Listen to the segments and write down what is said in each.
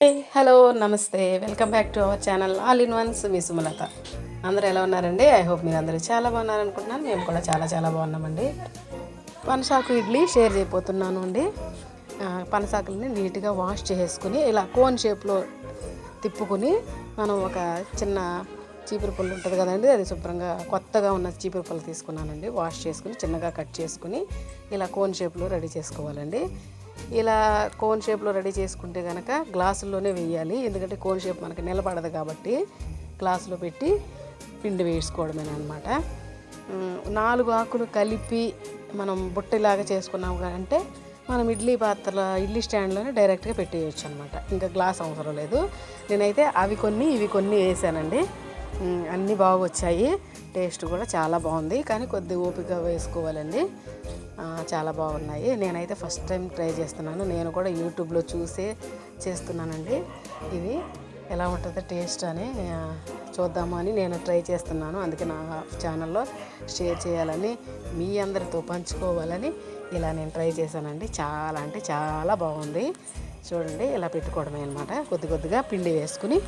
Hello నమస్తే. Welcome back to our channel all in ones మీ సుమలత. అందరూ ఎలా ఉన్నారండి? ఐ హోప్ మీరు అందరూ చాలా బాగున్నారనుకుంటున్నాను. మేము కూడా చాలా చాలా బాగున్నామండి. పనసాకు ఇడ్లీ షేర్ చేయబోతున్నాను అండి. పనసాకులని పనసాకుల్ని నీట్గా వాష్ చేసుకుని ఇలా కోన్ షేప్లో తిప్పుకొని మనం ఒక చిన్న చీపురు పుల్ల ఉంటుంది కదండి అది శుభ్రంగా కొత్తగా ఉన్న చీపురు పుల్ల తీసుకున్నానండి. వాష్ చేసుకుని చిన్నగా కట్ చేసుకుని ఇలా కోన్ షేప్లో రెడీ చేసుకోవాలండి. ఇలా కోన్ షేప్లో రెడీ చేసుకుంటే కనుక గ్లాసుల్లోనే వేయాలి. ఎందుకంటే కోన్ షేప్ మనకి నిలబడదు కాబట్టి గ్లాసులో పెట్టి పిండి వేసుకోవడమే అనమాట నాలుగు ఆకులు కలిపి మనం బుట్టలాగా చేసుకున్నాం అంటే మనం ఇడ్లీ పాత్రల ఇడ్లీ స్టాండ్లోనే డైరెక్ట్గా పెట్టేయచ్చు అనమాట ఇంకా గ్లాస్ అవసరం లేదు. నేనైతే అవి కొన్ని ఇవి కొన్ని వేసానండి. అన్నీ బాగా వచ్చాయి టేస్ట్ కూడా చాలా బాగుంది. కానీ కొద్ది ఓపిక వేసుకోవాలండి. చాలా బాగున్నాయి. నేనైతే ఫస్ట్ టైం ట్రై చేస్తున్నాను. నేను కూడా యూట్యూబ్లో చూసే చేస్తున్నానండి. ఇవి ఎలా ఉంటుందో టేస్ట్ అని చూద్దాము అని నేను ట్రై చేస్తున్నాను. అందుకే నా ఛానల్లో షేర్ చేయాలని మీ అందరితో పంచుకోవాలని ఇలా నేను ట్రై చేశానండి. చాలా అంటే చాలా బాగుంది. చూడండి ఇలా పెట్టుకోవడమే అనమాట కొద్ది కొద్దిగా పిండి వేసుకుని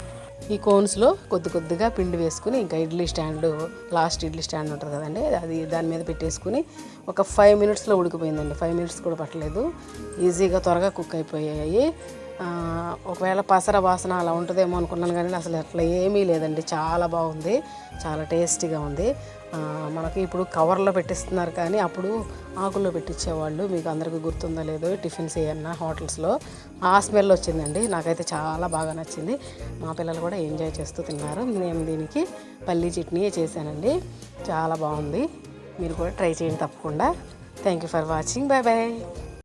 ఈ కోన్స్లో కొద్ది కొద్దిగా పిండి వేసుకుని ఇంకా idli stand last idli stand ఉంటుంది కదండి అది దాని మీద పెట్టేసుకుని ఒక ఫైవ్ మినిట్స్లో ఉడికిపోయిందండి. ఫైవ్ మినిట్స్ కూడా పట్టలేదు. ఈజీగా త్వరగా కుక్ అయిపోయాయి. ఒకవేళ పసర వాసన అలా ఉంటుందేమో అనుకున్నాను కానీ అసలు అట్లా ఏమీ లేదండి. చాలా బాగుంది. చాలా టేస్టీగా ఉంది. మనకి ఇప్పుడు కవర్లో పెట్టిస్తున్నారు కానీ అప్పుడు ఆకుల్లో పెట్టించేవాళ్ళు. మీకు అందరికీ గుర్తుందో లేదో టిఫిన్స్ ఏమన్నా హోటల్స్లో. ఆ స్మెల్ వచ్చిందండి. నాకైతే చాలా బాగా నచ్చింది. మా పిల్లలు కూడా ఎంజాయ్ చేస్తూ తిన్నారు. నేను దీనికి పల్లీ చట్నీ చేశానండి. చాలా బాగుంది. మీరు కూడా ట్రై చేయండి తప్పకుండా. Thank you for watching. Bye bye.